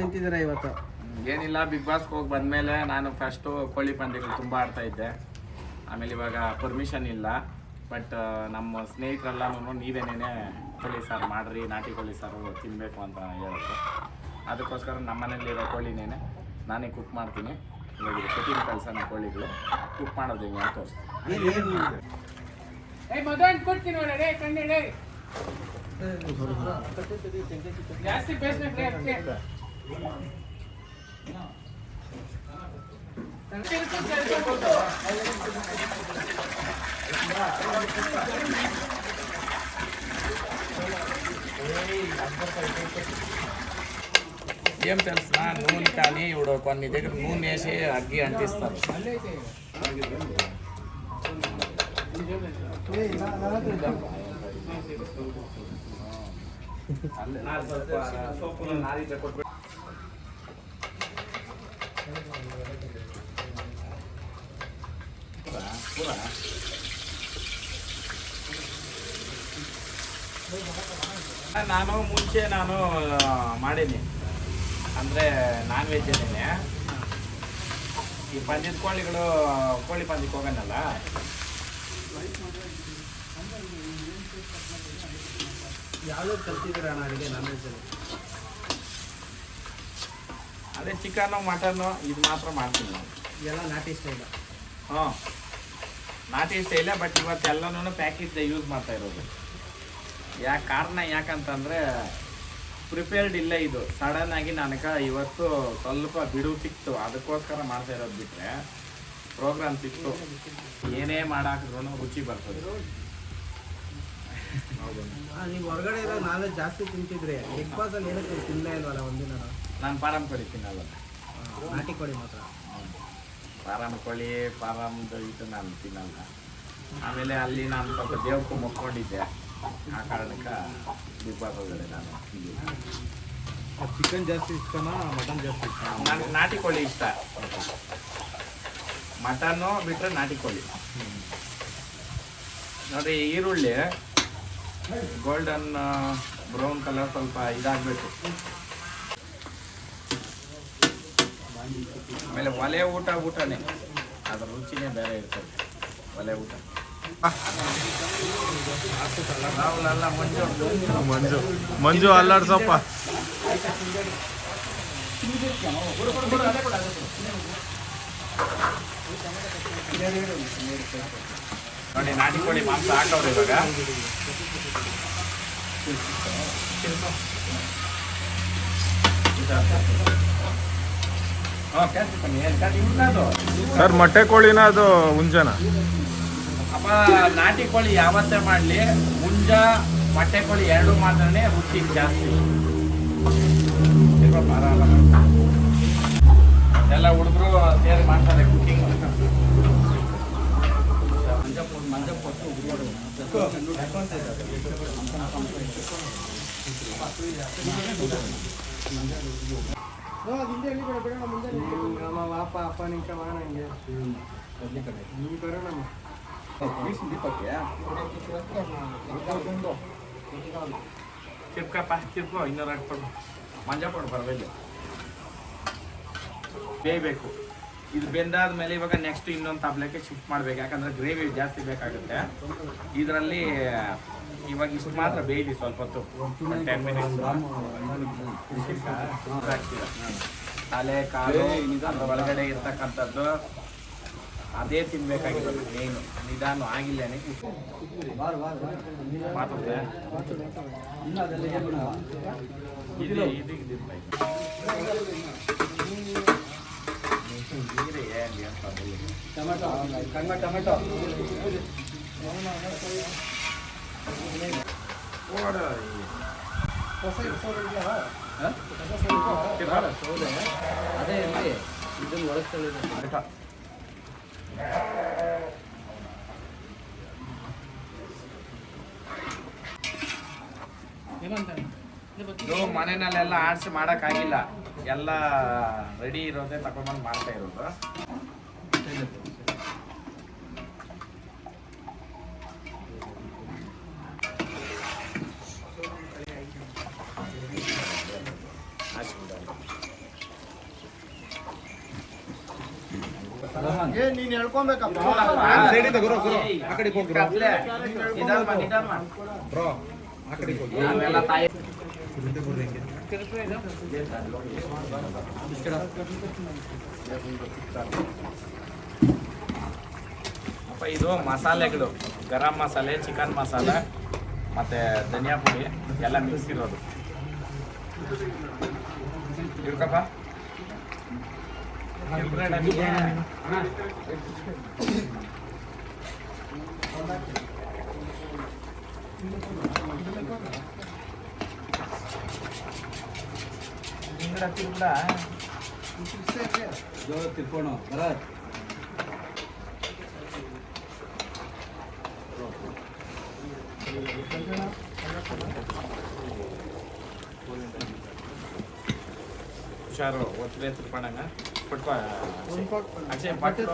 ನಿಂತಿದ್ದೀರಾ ಇವತ್ತು? ಏನಿಲ್ಲ ಬಿಗ್ ಬಾಸ್ಗೆ ಹೋಗಿ ಬಂದಮೇಲೆ ನಾನು ಫಸ್ಟು ಕೋಳಿ ಪಂದ್ಯಗಳು ತುಂಬ ಆಡ್ತಾ ಇದ್ದೆ. ಆಮೇಲೆ ಇವಾಗ ಪರ್ಮಿಷನ್ ಇಲ್ಲ. ಬಟ್ ನಮ್ಮ ಸ್ನೇಹಿತರೆಲ್ಲನೂ ನೀವೇನೇನೆ ಕೋಳಿ ಸಾರು ಮಾಡ್ರಿ ನಾಟಿ ಕೋಳಿ ಸಾರು ತಿನ್ನಬೇಕು ಅಂತ ಹೇಳಿದ್ರು. ಅದಕ್ಕೋಸ್ಕರ ನಮ್ಮ ಮನೇಲಿರೋ ಕೋಳಿನೇನೆ ನಾನೇ ಕುಕ್ ಮಾಡ್ತೀನಿ. ಇವಾಗ ಕಟಿಂಗ್ ಕಳ್ಸೋಣ ಕೋಳಿಗಳು ಕುಕ್ ಮಾಡೋದು ಹೆಂಗೆ ಅಂತ ತೋರಿಸ್ತೀನಿ. ಜಾಸ್ತಿ ఏం తెలుసా నూనె కానీ ఇప్పుడు కొన్ని దగ్గర నూనె వేసి అగ్గి అంటిస్తారు ನಾನು ಮುಂಚೆ ನಾನು ಮಾಡೀನಿ. ಅಂದರೆ ನಾನ್ ವೆಜ್ ಇದ್ದೀನಿ ಈ ಪಂದ್ಯದ ಕೋಳಿಗಳು, ಕೋಳಿ ಪಂದ್ಯಕ್ಕೆ ಹೋಗೋಣಲ್ಲ ಯಾವ್ದು ಕಲ್ತಿದ್ದೀರಾ ಅಣ್ಣ ಅಡುಗೆ ನಾನ್ ವೆಜ್ ಅದೇ ಚಿಕನ್ನು ಮಟನ್ನು ಇದು ಮಾತ್ರ ಮಾಡ್ತೀನಿ. ನಾನು ಎಲ್ಲ ನಾಟಿ ಸ್ಟೈಲ್. ಹ್ಞೂ ನಾಟಿ ಸ್ಟೈಲೇ ಬಟ್ ಇವತ್ತೆಲ್ಲನೂ ಪ್ಯಾಕೇಜ್ ಯೂಸ್ ಮಾಡ್ತಾ ಇರೋದು. ಯಾಕೆ ಕಾರಣ ಯಾಕಂತಂದರೆ ಪ್ರಿಪೇರ್ಡ್ ಇಲ್ಲ ಇದು. ಸಡನ್ ಆಗಿ ನನಗೆ ಇವತ್ತು ಸ್ವಲ್ಪ ಬಿಡುವು ಸಿಕ್ತು. ಅದಕ್ಕೋಸ್ಕರ ಮಾಡ್ತಾ ಇರೋದು ಬಿಟ್ಟರೆ ಪ್ರೋಗ್ರಾಮ್ ಸಿಕ್ತು. ಏನೇ ಮಾಡಾಕಿದ್ರು ರುಚಿ ಬರ್ತದೆ. ನೀವು ಹೊರಗಡೆ ಇರೋ ನಾಲೆಜ್ ಜಾಸ್ತಿ ತಿಂತಿದ್ರೆ. ಬಿಗ್ ಬಾಸ್ ಅಲ್ಲಿ ಏನಕ್ಕೆ ತಿನ್ನೇ ತಿನ್ನಲೇ ಇಲ್ವಲ್ಲ ಒಂದಿನ? ನಾನು ಪಾರಂ ಕೋಳಿ ತಿನ್ನಲ್ಲ. ನಾಟಿ ಕೋಳಿ ಮಾತ್ರ. ಪಾರಂ ಕೋಳಿ ಪಾರಮ್ದು ಇದು ನಾನು ತಿನ್ನಲ್ಲ. ಆಮೇಲೆ ಅಲ್ಲಿ ನಾನು ಸ್ವಲ್ಪ ದೇವಕ್ಕೂ ಮುಕ್ಕೊಂಡಿದ್ದೆ. ಆ ಕಾರಣಕ್ಕೆ ಬಿಗ್ ಬಾಸ್ ನಾನು ಚಿಕನ್ ಜಾಸ್ತಿ ಇಷ್ಟನಾ ಮಟನ್ ಜಾಸ್ತಿ ಇಷ್ಟ ನನಗೆ ನಾಟಿ ಕೋಳಿ ಇಷ್ಟ. ಮಟನ್ನು ಬಿಟ್ಟರೆ ನಾಟಿ ಕೋಳಿ. ನೋಡಿ ಈರುಳ್ಳಿ ಗೋಲ್ಡನ್ ಬ್ರೌನ್ ಕಲರ್ ಸ್ವಲ್ಪ ಇದಾಗಬೇಕು. ಆಮೇಲೆ ಒಲೆ ಊಟ ಊಟನೇ. ಅದರ ರುಚಿನೇ ಬೇರೆ ಇರ್ತದೆ. ಒಲೆ ಊಟ. ಮಂಜು. ಮಂಜು. ಮಂಜು ಅಲ್ಲಾಡ್ಸಪ್ಪ. ನೋಡಿ ನಾಟಿ ಕೋಳಿ ಮಾಂಸ ಹಾಕವ್ರೆ ಇವಾಗ ಹಾ, ಕ್ಯಾಚ್ ಬನ್ನಿ, ಏನ್ ಕ್ಯಾಚ್ ಇವ್ರ್ನ ಅದು? ಸರ್ ಮೊಟ್ಟೆ ಕೋಳಿನ ಅದು ಹುಂಜನ. ಅಪ್ಪ ನಾಟಿ ಕೋಳಿ ಯಾವತ್ತೇ ಮಾಡಲಿ ಮುಂಜ ಮೊಟ್ಟೆ ಕೋಳಿ ಎರಡು ಮಾತ್ರನೇ ರುಚಿ ಜಾಸ್ತಿ. ಎಲ್ಲ ಹುಡುಗರು ಸೇರಿ ಮಾಡ್ತಾರೆ ಕುಕಿಂಗ್ ನಮ್ಮ ವಾಪ ಅಪ್ಪ ನಿಂಕ ಮಾಡಂಗೆ ನೀವು ಬರೋಣಮ್ಮ ಚಿಪ್ಕಪ್ಪ ಚಿಪ್ಕೋ ಇನ್ನೂರು ಹಾಕ್ಕೊಂಡು ಮಂಜ ಕೊಡು ಬರಬೇಕು ಬೇಯಬೇಕು ಇದು ಬೆಂದಾದ ಮೇಲೆ ಇವಾಗ ನೆಕ್ಸ್ಟ್ ಇನ್ನೊಂದು ತಬ್ಲಕ್ಕೆ ಶಿಫ್ಟ್ ಮಾಡ್ಬೇಕು. ಯಾಕಂದ್ರೆ ಗ್ರೇವಿ ಜಾಸ್ತಿ ಬೇಕಾಗುತ್ತೆ. ಇದರಲ್ಲಿ, ಇವಾಗ ಇಷ್ಟು ಮಾತ್ರ ಬೇಯಿದೆ ಸ್ವಲ್ಪ ಹೊತ್ತು. ಟೆನ್ ಮಿನಿಟ್ಸ್ ತಲೆ, ಕಾಲು, ಅದ್ರ ಒಳಗಡೆ ಇರ್ತಕ್ಕಂಥದ್ದು, ಅದೇ ತಿನ್ಬೇಕಾಗಿರೋದು ಮೇನು ನಿಧಾನ ಆಗಿಲ್ಲ ಇದು. ಅದೇ ಮನೆಯಲ್ಲೆಲ್ಲ ಆಡ್ಸಿ ಮಾಡೋಕ್ಕಾಗಿಲ್ಲ. ಎಲ್ಲ ರೆಡಿ ಇರೋದೇ ತಗೊಂಡ್ಬಂದು ಮಾಡ್ತಾ ಇರೋದು ಆಯ್ತು ಬಿಡು. ಏ ನೀನ್ ಹೇಳ್ಕೊಬೇಕಪ್ಪ ಅಪ್ಪ ಇದು ಮಸಾಲೆಗಳು ಗರಂ ಮಸಾಲೆ ಚಿಕನ್ ಮಸಾಲೆ ಮತ್ತೆ ಧನಿಯಾ ಪುಡಿ ಎಲ್ಲ ಮಿಕ್ಸ್ ಇರೋದು ಇಡ್ಕಪ್ಪ ಇಡ್ಬಿಡ ನಮಗೆ. ಹಿಂಗಡ ತಿರ್ಗ್ಬಿಡ. ತಿರ್ಕೋಣ ಬರತ್ ಹುಷಾರು ಒತ್ತರೆ ತಿರ್ಕೊಂಡಂಗ ಪಟ್ಕೋ ಅಕ್ಷಯ್. ಬಟ್ಟೆ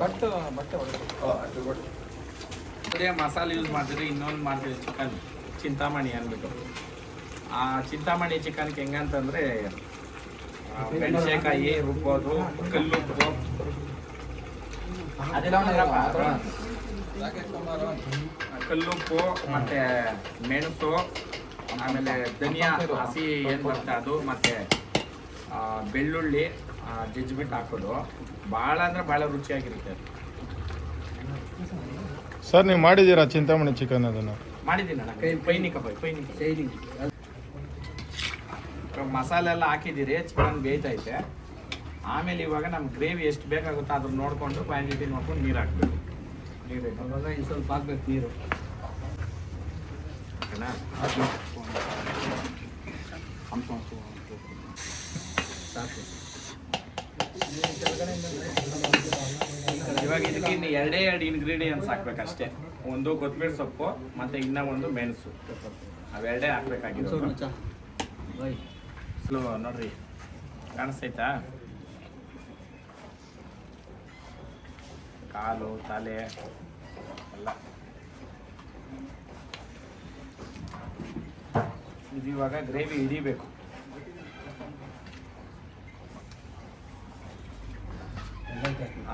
ಬಟ್ಟು ಬಟ್ಟೆ ಅದೇ ಮಸಾಲೆ ಯೂಸ್ ಮಾಡ್ತೀರಿ ಇನ್ನೊಂದು ಮಾಡ್ತೀವಿ ಚಿಕನ್ ಚಿಂತಾಮಣಿ ಅಂದ್ಬಿಟ್ಟು ಆ ಚಿಂತಾಮಣಿ ಚಿಕನ್ಗೆ ಹೆಂಗಂತಂದ್ರೆ ಮೆಣಸಿನಕಾಯಿ ರುಬ್ಬೋದು ಕಲ್ಲುಪ್ಪು ಕಲ್ಲುಪ್ಪು ಮತ್ತೆ ಮೆಣಸು ಆಮೇಲೆ ಧನಿಯಾ ಹಸಿ ಏನು ಬರುತ್ತೆ ಅದು ಮತ್ತೆ ಬೆಳ್ಳುಳ್ಳಿ. ಆ, ಜಜ್ಜಿಬಿಟ್ಟು ಹಾಕೋದು ಭಾಳ ಅಂದ್ರೆ ಭಾಳ ರುಚಿಯಾಗಿರುತ್ತೆ ಸರ್ ನೀವು ಮಾಡಿದ್ದೀರಾ ಚಿಂತಾಮಣಿ ಚಿಕನ್ ಅದನ್ನು? ಮಾಡಿದ್ದೀನಿ ಅಣ್ಣ ಕೈ ಪೈನಿಕ ಬೈ ಪೈನಿಕ. ಮಸಾಲೆ ಎಲ್ಲ ಹಾಕಿದ್ದೀರಿ ಚಿಕನ್ ಬೇಯ್ತೈತೆ. ಆಮೇಲೆ ಇವಾಗ ನಮ್ಗೆ ಗ್ರೇವಿ ಎಷ್ಟು ಬೇಕಾಗುತ್ತೋ ಅದನ್ನ ನೋಡಿಕೊಂಡು ಕ್ವಾಂಟಿಟಿ ನೋಡ್ಕೊಂಡು ನೀರು ಹಾಕ್ಬೇಕು. ನೀರು ಸ್ವಲ್ಪ ಹಾಕ್ಬೇಕು ನೀರು. ಓಕೆನಾ? ಇವಾಗ ಇದಕ್ಕೆ ಇನ್ನು ಎರಡೇ ಎರಡು ಇಂಗ್ರೀಡಿಯೆಂಟ್ಸ್ ಹಾಕ್ಬೇಕಷ್ಟೇ. ಒಂದು ಕೊತ್ತಂಬರಿ ಸೊಪ್ಪು ಮತ್ತೆ ಇನ್ನ ಒಂದು ಮೆಣಸು. ಅವೆರಡೇ ಹಾಕ್ಬೇಕಾಗಿತ್ತು ಸ್ಲೋ ನೋಡ್ರಿ. ಕಾಣಿಸ್ತೈತಾ? ಕಾಲು ತಲೆ ಎಲ್ಲ. ಇದು ಇವಾಗ ಗ್ರೇವಿ ಹಿಡಿಬೇಕು.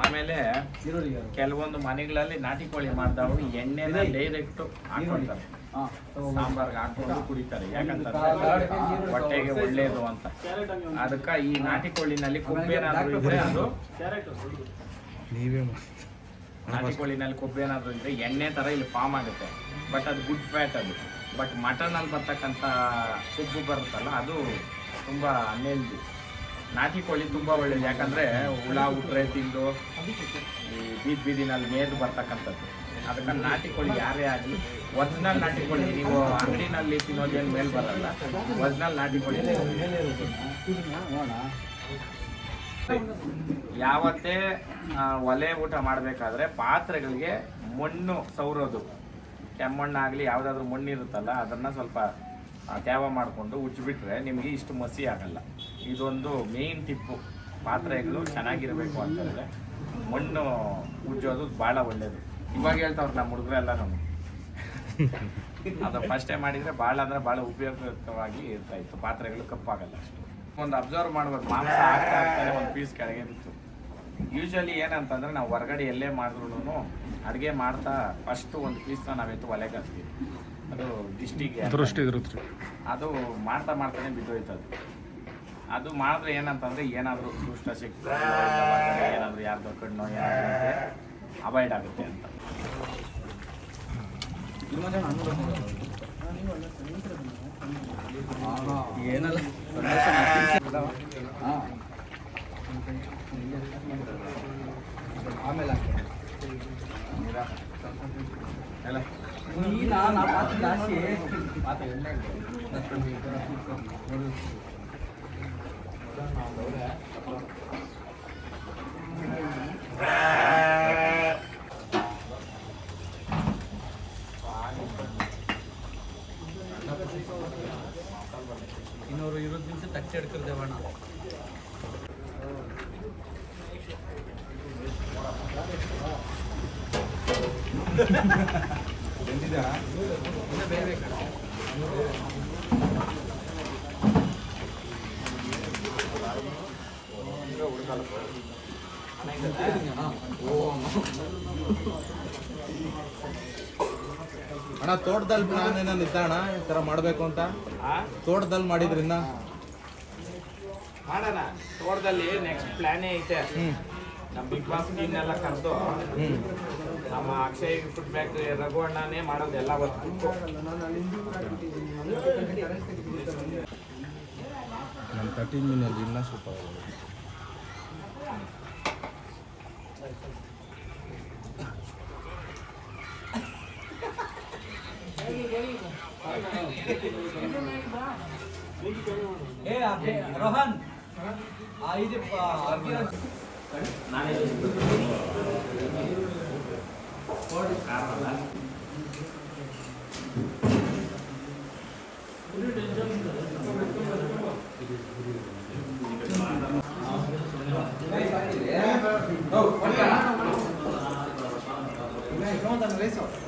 ಆಮೇಲೆ ಕೆಲವೊಂದು ಮನೆಗಳಲ್ಲಿ ನಾಟಿ ಕೋಳಿ ಮಾಡಿದವರು ಎಣ್ಣೆನ ಡೈರೆಕ್ಟ್ ಹಾಕೊಳ್ತಾರೆ ಸಾಂಬಾರ್ಗೆ ಹಾಕೊಂಡು ಕುಡಿತಾರೆ. ಯಾಕಂತಂದ್ರೆ ಹೊಟ್ಟೆಗೆ ಒಳ್ಳೇದು ಅಂತ. ಅದಕ್ಕ ಈ ನಾಟಿ ಕೋಳಿನಲ್ಲಿ ಕೊಬ್ಬೇನಾದ್ರೂ ಏನಾದ್ರು ಇದ್ರೆ ಅದು ನಾಟಿ ಕೋಳಿನಲ್ಲಿ ಕೊಬ್ಬೇನಾದ್ರೂ ಏನಾದ್ರು ಇದ್ರೆ ಎಣ್ಣೆ ತರ ಇಲ್ಲಿ ಫಾರ್ಮ್ ಆಗುತ್ತೆ. ಬಟ್ ಅದು ಗುಡ್ ಫ್ಯಾಟ್ ಅದು. ಬಟ್ ಮಟನ್ ಅಲ್ಲಿ ಬರ್ತಕ್ಕಂಥ ಕೊಬ್ಬು ಬರುತ್ತಲ್ಲ ಅದು ತುಂಬಾ ಅನ್ಹೆಲ್ದಿ ನಾಟಿ ಕೋಳಿ ತುಂಬಾ ಒಳ್ಳೇದು. ಯಾಕಂದ್ರೆ ಹುಳ, ಉಟ್ರೆ ತಿಂದು ಈ ಬೀದ್ ಬೀದಿನಲ್ಲಿ ಮೇದು ಬರ್ತಕ್ಕಂಥದ್ದು. ಅದಕ್ಕೆ ನಾಟಿ ಕೋಳಿ ಯಾರೇ ಆಗಲಿ, ಒರಿಜಿನಲ್ ನಾಟಿ ಕೋಳಿ ನೀವು ಅಂಗಡಿನಲ್ಲಿ ತಿನ್ನೋದೇನು ಮೇಲ್ ಬರಲ್ಲ. ಒರಿಜಿನಲ್ ನಾಟಿ ಕೋಳಿ ಯಾವತ್ತೇ ಒಲೆ ಊಟ ಮಾಡಬೇಕಾದ್ರೆ ಪಾತ್ರೆಗಳಿಗೆ ಮಣ್ಣು ಸೌರೋದು. ಕೆಮ್ಮಣ್ಣಾಗಲಿ, ಯಾವುದಾದ್ರೂ ಮಣ್ಣು ಇರುತ್ತಲ್ಲ ಅದನ್ನು ಸ್ವಲ್ಪ ತ್ಯಾವ ಮಾಡಿಕೊಂಡು ಉಜ್ಜಿಬಿಟ್ರೆ ನಿಮಗೆ ಇಷ್ಟು ಮಸಿ ಆಗಲ್ಲ. ಇದೊಂದು ಮೇನ್ ಟಿಪ್ಪು ಪಾತ್ರೆಗಳು ಚೆನ್ನಾಗಿರಬೇಕು ಅಂತಂದರೆ ಮಣ್ಣು ಉಜ್ಜೋದು ಭಾಳ ಒಳ್ಳೆಯದು ಇವಾಗ ಹೇಳ್ತಾವ್ರು ನಮ್ಮ ಹುಡುಗರೆಲ್ಲ ನಮಗೆ. ಅದು ಫಸ್ಟ್ ಟೈಮ್ ಮಾಡಿದರೆ ಭಾಳ ಅಂದರೆ ಭಾಳ ಇರ್ತಾ ಇತ್ತು. ಪಾತ್ರೆಗಳು ಕಪ್ಪಾಗಲ್ಲ ಅಷ್ಟು. ಒಂದು ಅಬ್ಸರ್ವ್ ಮಾಡ್ಬೇಕು. ಮಾಂಸ ಆಗ್ತಾ ಒಂದು ಪೀಸ್ ಕೆಳಗೆ ಇತ್ತು ಯೂಶ್ವಲಿ ಏನಂತಂದರೆ ನಾವು ಹೊರಗಡೆ ಎಲ್ಲೇ ಮಾಡಿದ್ರು ಅಡುಗೆ ಮಾಡ್ತಾ ಫಸ್ಟು ಒಂದು ಪೀಸ್ನ ನಾವೆತ್ತು ಒಲೆಗೆ ಹಾಕ್ತೀವಿ ಅದು ದೃಷ್ಟಿಗೆ. ದೃಷ್ಟಿ ದೃಷ್ಟಿ ಅದು ಮಾಡ್ತಾ ಮಾಡ್ತಾನೆ ಬಿದ್ದೋಯ್ತು ಅದು ಮಾಡಿದ್ರೆ ಏನಂತಂದ್ರೆ ಏನಾದರೂ ದುಷ್ಟ ಶಕ್ತಿ ಏನಾದರೂ ಯಾರ್ದೋ ಕಣ್ಣೋ ಏನಾದರೂ ಅವಾಯ್ಡ್ ಆಗುತ್ತೆ ಅಂತ. ಏನಲ್ಲ. ಆಮೇಲೆ ಎಲ್ಲ. நீ நான் நான் பார்த்து ஜாஸ்தி பார்த்த என்ன இன்னொரு இருபது நிமிஷம் தச்சு எடுக்கிறத வேணாம் Ha ha ha ha. ಅಣ್ಣ ತೋಟದಲ್ಲಿ ಪ್ಲಾನ್ ಏನಾನ ಇದ್ದ ಅಣ್ಣ ಈ ಥರ ಮಾಡಬೇಕು ಅಂತ? ತೋಟದಲ್ಲಿ ಮಾಡಿದ್ರಿಂದ ಮಾಡೋಣ. ತೋಟದಲ್ಲಿ ನೆಕ್ಸ್ಟ್ ಪ್ಲಾನೇ ಐತೆ. ನಮ್ಮ ಬಿಗ್ ಬಾಸ್ ಟೀಮ್ ಎಲ್ಲ ಕರೆದು. ನಮ್ಮ ಅಕ್ಷಯ್ ಫುಡ್ ಫ್ಯಾಕ್ಟ್ರಿ ರಘು ಅಣ್ಣನೇ ಮಾಡೋದು ಎಲ್ಲ ವರ್ಕ್ ನಮ್ಮ ಕಟಿಂಗ್ ಮೀನಲ್ಲಿ ಇನ್ನೂ ಸೂಪರ್ 머리 감아라. 물을 낸적인데. 빨리 빨리. 어, 빨리. 나 이거 한다고 했어.